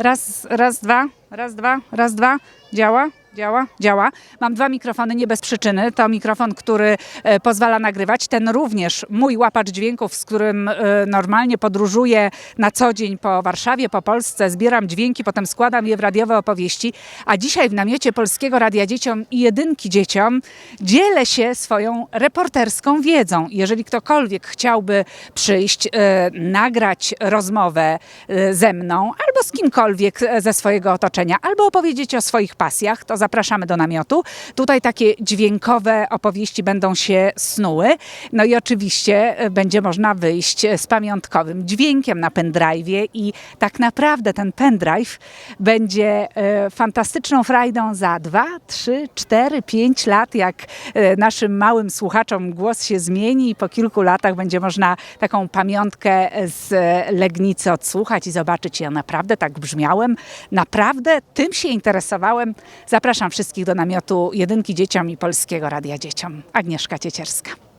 Raz, raz, dwa, raz, dwa, raz, dwa. Działa? Działa? Działa. Mam dwa mikrofony nie bez przyczyny. To mikrofon, który e, pozwala nagrywać. Ten również mój łapacz dźwięków, z którym e, normalnie podróżuję na co dzień po Warszawie, po Polsce. Zbieram dźwięki, potem składam je w radiowe opowieści. A dzisiaj w namiocie Polskiego Radia Dzieciom i Jedynki Dzieciom dzielę się swoją reporterską wiedzą. Jeżeli ktokolwiek chciałby przyjść, e, nagrać rozmowę e, ze mną albo z kimkolwiek e, ze swojego otoczenia, albo opowiedzieć o swoich pasjach, to zapraszamy do namiotu. Tutaj takie dźwiękowe opowieści będą się snuły. No i oczywiście e, będzie można wyjść z pamiątkowym dźwiękiem na pendrive'ie i tak naprawdę ten pendrive będzie e, fantastyczną frajdą za 2, 3, 4, 5 lat, jak e, naszym małym słuchaczom głos się zmieni i po kilku latach będzie można taką pamiątkę z Legnicy odsłuchać i zobaczyć, ja naprawdę tak brzmiałem, naprawdę tym się interesowałem. Zapraszam wszystkich do namiotu Jedynki Dzieciom i Polskiego Radia Dzieciom. Agnieszka Ciecierska.